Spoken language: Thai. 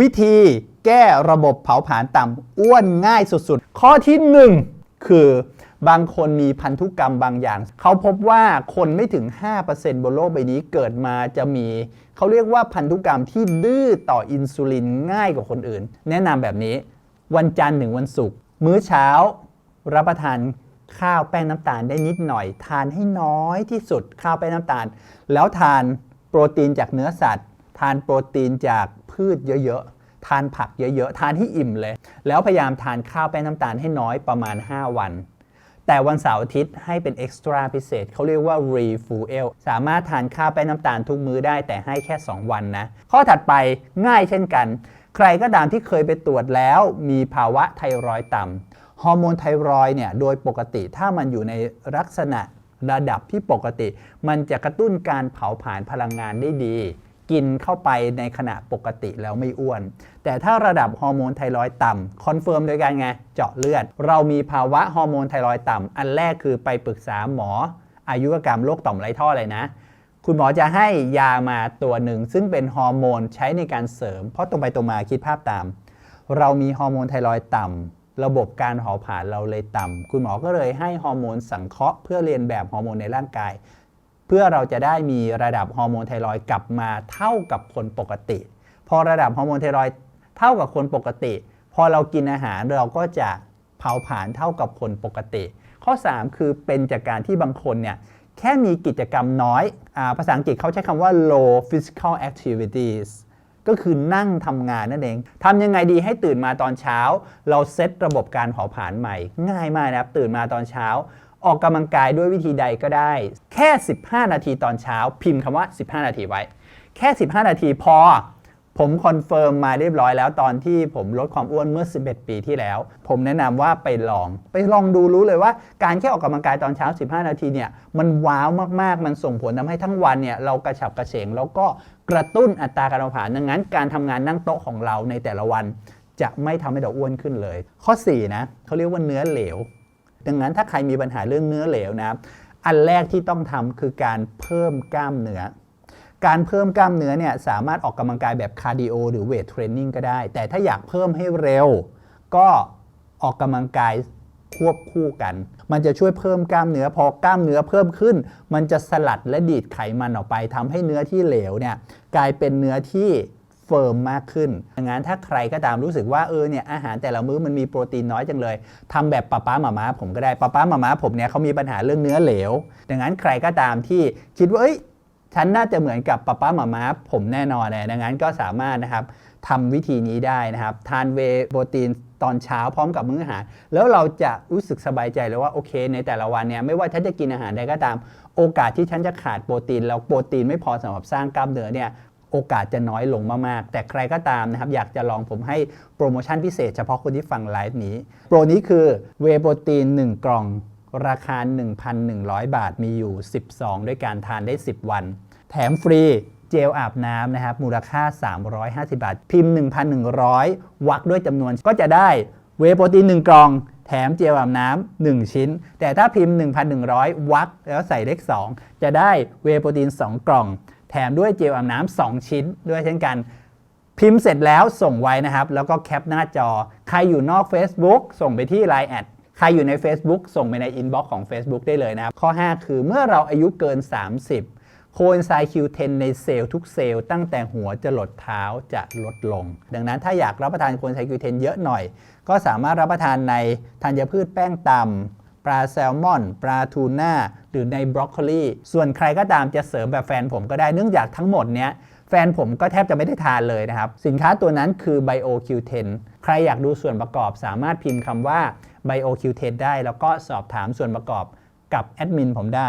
วิธีแก้ระบบเผาผลาญต่ำอ้วนง่ายสุดๆ ข้อที่ 1 คือบางคนมีพันธุกรรมบางอย่าง เขาพบว่าคนไม่ถึง 5%บนโลกใบนี้เกิดมาจะมี เขาเรียกว่าพันธุกรรมที่ดื้อต่ออินซูลินง่ายกว่าคนอื่น แนะนำแบบนี้ วันจันทร์ถึงวันศุกร์มื้อเช้า รับประทานข้าวแป้งน้ำตาลได้นิดหน่อย ทานให้น้อยที่สุดข้าวแป้งน้ำตาล แล้วทานโปรตีนจากเนื้อสัตว์ ทานโปรตีนจาก พืชเยอะๆ ทานผักเยอะๆ ทานให้อิ่มเลย แล้วพยายามทานข้าวแป้งน้ำตาลให้น้อยประมาณ 5 วัน แต่วันเสาร์อาทิตย์ให้เป็นเอ็กซ์ตร้าพิเศษเขาเรียกว่า refuel สามารถทานข้าวแป้งน้ำตาลทุกมื้อได้แต่ให้แค่ 2 วันนะ ข้อถัดไปง่ายเช่นกัน ใครก็ตามที่เคยไปตรวจแล้วมีภาวะไทรอยต่ำฮอร์โมนไทรอยเนี่ยโดยปกติถ้ามันอยู่ในลักษณะระดับที่ปกติ มันจะกระตุ้นการเผาผลาญพลังงานได้ดี กินเข้าไปในขณะปกติแล้วไม่อ้วน แต่ถ้าระดับฮอร์โมนไทรอยต่ำคอนเฟิร์มโดยการไงเจาะเลือด เรามีภาวะฮอร์โมนไทรอยต่ำอันแรกคือไปปรึกษาหมอ อายุรกรรมโรคต่อมไรท่อเลยนะ คุณหมอจะให้ยามาตัวหนึ่ง ซึ่งเป็นฮอร์โมนใช้ในการเสริม เพราะตรงไปตรงมาคิดภาพตาม เรามีฮอร์โมนไทรอยต่ำระบบการเผาผลาญเราเลยต่ำคุณหมอก็เลยให้ฮอร์โมนสังเคราะห์เพื่อเรียนแบบฮอร์โมนในร่างกาย เพื่อเราจะได้มีระดับฮอร์โมนไทรอยกลับมาเท่ากับคนปกติ พอระดับฮอร์โมนไทรอยเท่ากับคนปกติ พอเรากินอาหารเราก็จะเผาผลาญเท่ากับคนปกติ ข้อ 3 คือเป็นจากการที่บางคนเนี่ยแค่มีกิจกรรมน้อยอภาษาอังกฤษเขาใช้คำว่า low physical activities ก็คือนั่งทำงานนั่นเองทำยังไงดีให้ตื่นมาตอนเช้า เราเซตระบบการเผาผลาญใหม่ ง่ายมากนะครับ ตื่นมาตอนเช้า ออกกำลังกายด้วยวิธีใดก็ได้ แค่ 15 นาทีตอนเช้า พิมพ์คำว่า 15 นาทีไว้ แค่ 15 นาทีพอ ผมคอนเฟิร์มมาเรียบร้อยแล้วตอนที่ผมลดความอ้วนเมื่อ 11 ปีที่แล้ว ผมแนะนำว่าไปลอง ไปลองดูรู้เลยว่า การแค่ออกกำลังกายตอนเช้า 15 นาทีเนี่ยมันว้าวมากๆ มันส่งผลทำให้ทั้งวันเนี่ยเรากระฉับกระเฉงแล้วก็กระตุ้นอัตราการเผาผลาญดังนั้น การทำงานนั่งโต๊ะของเราในแต่ละวัน จะไม่ทำให้เราอ้วนขึ้นเลย ข้อ 4 นะเขาเรียกว่าเนื้อเหลว ดังนั้นถ้าใครมีปัญหาเรื่องเนื้อเหลวนะครับ อันแรกที่ต้องทำคือการเพิ่มกล้ามเนื้อการเพิ่มกล้ามเนื้อเนี่ยสามารถออกกำลังกายแบบคาร์ดิโอหรือเวทเทรนนิ่งก็ได้ แต่ถ้าอยากเพิ่มให้เร็ว ก็ออกกำลังกายควบคู่กัน มันจะช่วยเพิ่มกล้ามเนื้อพอกล้ามเนื้อเพิ่มขึ้น มันจะสลัดและดีดไขมันออกไปทำให้เนื้อที่เหลวเนี่ยกลายเป็นเนื้อที่ เฟิร์มมากขึ้นดังนั้นถ้าใครก็ตามรู้สึกว่าเออเนี่ยอาหารแต่ละมื้อมันมีโปรตีนน้อยจังเลยทำแบบป้าป้าหมาม้าผมก็ได้ป้าป้าหมาม้าผมเนี่ยเขามีปัญหาเรื่องเนื้อเหลว ดังนั้นใครก็ตามที่คิดว่าเอ้ยฉันน่าจะเหมือนกับป้าป้าหมาม้าผมแน่นอนเลยดังนั้นก็สามารถนะครับทำวิธีนี้ได้นะครับ ทานเวโปรตีนตอนเช้าพร้อมกับมื้ออาหาร แล้วเราจะรู้สึกสบายใจเลยว่าโอเค ในแต่ละวันเนี่ยไม่ว่าฉันจะกินอาหารใดก็ตาม โอกาสที่ฉันจะขาดโปรตีน แล้วโปรตีนไม่พอสำหรับสร้างกล้ามเนื้อเนี่ย โอกาสจะน้อยลงมาก ๆ แต่ใครก็ตามนะครับ อยากจะลองผมให้โปรโมชั่นพิเศษเฉพาะคนที่ฟังไลฟ์นี้ โปรนี้คือเวโปรตีน 1 กล่องราคา 1,100 บาทมีอยู่ 12 ด้วยการทานได้ 10 วัน แถมฟรีเจลอาบน้ำนะครับ มูลค่า 350 บาท พิมพ์ 1,100 วักด้วยจำนวนก็จะได้เวโปรตีน 1 กล่องแถมเจลอาบน้ำ1 ชิ้น แต่ถ้าพิมพ์ 1,100 วักแล้วใส่เลข 2 จะได้เวโปรตีน 2 กล่อง แถมด้วยเจลอาบน้ำ2ชิ้นด้วยเช่นกัน พิมพ์เสร็จแล้วส่งไว้นะครับ แล้วก็แคปหน้าจอ ใครอยู่นอก Facebook ส่งไปที่ Line แอดใครอยู่ใน Facebook ส่งไปในอินบ็อกซ์ของ Facebook ได้เลยนะครับ ข้อ 5 คือเมื่อเราอายุเกิน 30 โคเอนไซม์ Q10 ในเซลล์ทุกเซลล์ตั้งแต่หัวจะหลดเท้าจะลดลง ดังนั้นถ้าอยากรับประทานโคเอนไซม์ Q10 เยอะหน่อย ก็สามารถรับประทานในธัญพืชแป้งต่ำ ลาแซลมอน ปลาทูน่า หรือในบรอกโคลีส่วนใครก็ตามจะเสริมแบบแฟนผมก็ได้เนื่องจากทั้งหมดเนี้ยแฟนผมก็แทบจะไม่ได้ทานเลยนะครับ สินค้าตัวนั้นคือ BioQ10 ใครอยากดูส่วนประกอบสามารถพิมพ์คำว่า BioQ10 ได้ แล้วก็สอบถามส่วนประกอบกับแอดมินผมได้